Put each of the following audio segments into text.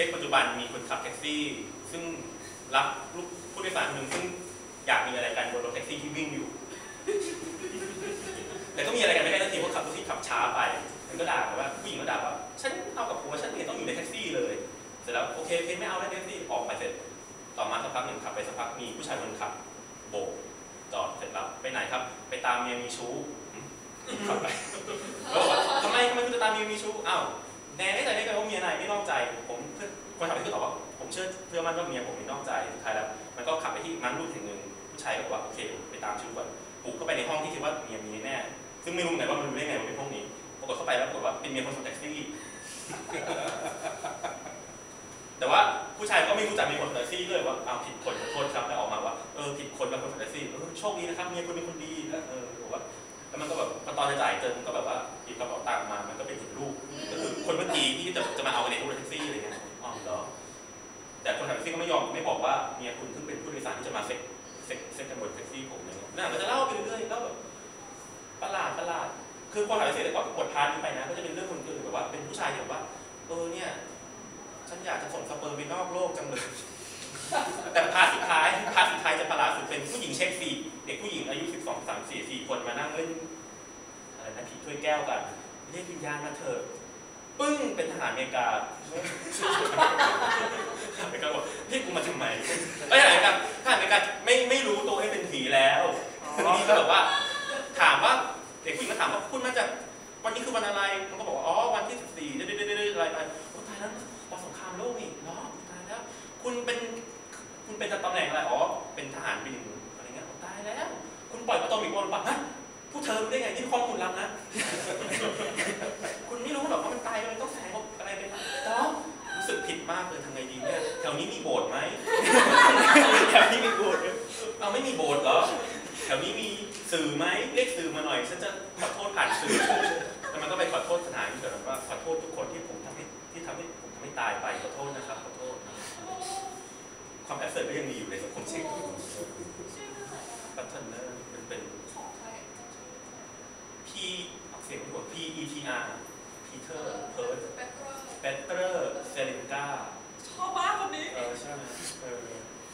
เคปัจจุบันมีคนขับแท็กซี่ ซึ่งรับลูกผู้โดยสารคนหนึ่งซึ่งอยากมีอะไรกันบนรถแท็กซี่ที่วิ่งอยู่ แต่ก็มีอะไรกันไม่ได้ทันทีเพราะขับแท็กซี่ขับช้าไปมันก็ด่าว่าผู้หญิงก็ด่าว่าฉันเอากับผัวฉันไม่เห็นต้องอยู่ในแท็กซี่เลยเสร็จแล้วโอเคโอเคไม่เอาแล้วแท็กซี่ออกไปเสร็จ ต่อมาสักพักหนึ่งขับไปสักพักมีผู้ชายคนขับ โบกจอดเสร็จแล้วไปไหนครับ ไปตามเมียมีชู้ขับไปแล้วบอกว่าทำไมทำไมคุณจะตามเมียมีชู้อ้าว แน่ได้ใจได้ไงว่าเมียนายไม่นอกใจ ผมคือคนขับไปคือตอบว่าผมเชื่อเชื่อมั่นว่าเมียผมไม่นอกใจสุดท้ายแล้ว มันก็ขับไปที่ร้านรูปแห่งหนึ่งผู้ชายบอกว่าโอเคไปตามชู้ก่อนปลุกเข้าไปในห้องที่คิดว่าเมียมีแน่ ซึ่งไม่รู้ไหนว่ามันรู้ได้ไงว่าเป็นห้องนี้ปรากฏเข้าไปแล้วปรากฏว่าเป็นเมียคนขับแท็กซี่ แต่ว่าผู้ชายก็ไม่รู้จักมีคนขับแท็กซี่เลยว่าเอาผิดคนขอโทษครับแล้วออกมาว่าเออผิดคนกับคนขับแท็กซี่เออโชคดีนะครับเมียคุณเป็นคนดีนะเออบอกว่าแล้วมันก็แบบตอนจะจ่ายเจอมันก็แบบ แต่คนขับแท็กซี่ก็ไม่ยอมไม่บอกว่าเมียคุณเพิ่งเป็นผู้โดยสารที่จะมาเซ็กเซ็กเซ็กกันบนแท็กซี่ผมอะไรเงี้ยน่ามันจะเล่าไปเรื่อยๆเล่าแบบประหลาดประหลาด คือคนขับแท็กซี่แต่ก่อนก็กดพาร์ทนี้ไปนะ ก็จะเป็นเรื่องคนอื่นแบบว่าเป็นผู้ชายแบบว่าเออเนี่ยฉันอยากจะส่งสเปิร์มไปนอกโลกจังเลยแต่พาร์ทสุดท้ายพาร์ทสุดท้ายจะประหลาดสุดเป็นผู้หญิงเช็คสี่เด็กผู้หญิงอายุ12 3 4 4คนมานั่งเล่นอะไรนะผีถ้วยแก้วกันเรียกวิญญาณมาเถอะปึ้งเป็นทหารอเมริกา ทหารอเมริกาบอกเรียกกูมาทำไมเอ้ยทหารอเมริกาทหารอเมริกาไม่ไม่รู้ตัวให้เป็นผีแล้วทีนี้ก็แบบว่าถามว่าเด็กผู้หญิงก็ถามว่าคุณมาจากวันนี้คือวันอะไรมันก็บอกว่าอ๋อวันที่ 14เดือนเดือนอะไรไปโอ้ตายแล้วตอนสงครามโลกนี่เหรอตายแล้วคุณเป็นคุณเป็นตำแหน่งอะไรอ๋อเป็นทหารบินอะไรเงี้ยโอ้ตายแล้ว คุณปล่อยอะตอมิกบอลปะฮะผู้เธอรู้ได้ไงนี่ข้อมูลลับนะ ฉันจะขอโทษผ่านสื่อแล้วมันก็ไปขอโทษสถานที่แบบว่าขอโทษทุกคนที่ผมทำให้ที่ทำให้ผมทำให้ตายไปขอโทษนะครับขอโทษความแอบเสิร์ตก็ยังมีอยู่ในสังคมเช็คชื่อเรื่องอะไรนะพัฒเนอร์เป็นเป็นของใคร P ออกเสียงไม่ถูก P E T R Peter p e r เปเปอร์ p e t r s e l i n k a ชอบมากคนนี้เออใช่ไหมเออ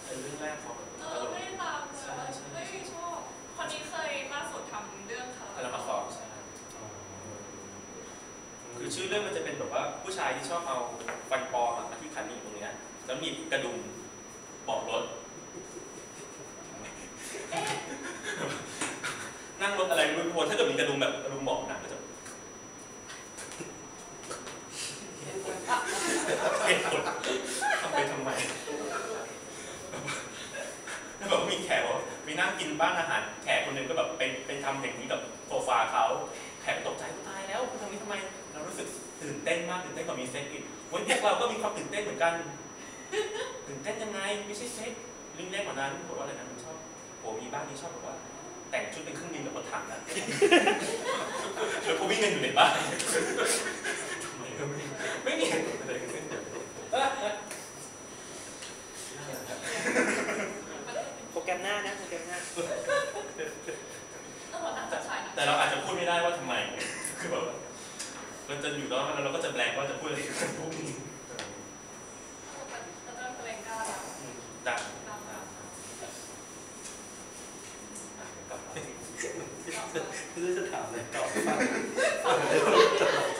เป็นเรื่องแรกเขาแบบเอต อ ลก ไม่ได้ตามเลย ใช่ใช่ ไม่ชอบ คนนี้เคยล่าสุดทำเรื่องคา แล้วมาสอบใช่ คือชื่อเรื่องมันจะเป็นแบบว่าผู้ชายที่ชอบเอาฟันปลอมมาที่คันนี้ตรงเนี้ยแล้วมีกระดุมเบอกรถ นั่งรถอะไรไม่รู้ถ้าเกิดมีกระดุมแบบกระดุมบอกหนังก็จะเหตุผลทำไปทำไมแล้วแบบว่ามีแขกว่าไปนั่งกินบ้านอาหาร แขกคนหนึ่งก็แบบไปไปทำอย่างนี้กับโซฟาเขา แขกตกใจตายแล้วคุณทำนี้ทำไม เรารู้สึกตื่นเต้นมากตื่นเต้นกว่ามีเซ็กอีกวันพวกเราก็มีความตื่นเต้นเหมือนกัน ตื่นเต้นยังไงไม่ใช่เซ็กลิงแรกกว่านั้นบอกว่าอะไรนะมันชอบโหมีบ้านนี้ชอบแบบว่า แต่งชุดเป็นเครื่องบินแบบรถถังนะแล้วก็วิ่งกันอยู่ในบ้านทำไมก็ไม่ไม่มีเหตุผลอะไรทั้งสิ้นโปรแกรมหน้านะโปรแกรมหน้า เออน่าจะใช่นะแต่เราอาจจะพูดไม่ได้ว่าทำไม คือแบบว่าเราจะอยู่ตอนนั้นเราก็จะแบงว่าจะพูดอะไรกันพวกนี้แล้วก็เพลงกล้าดังดังดังดังอะกลับมาคือจะถามอะไรต่อฟัง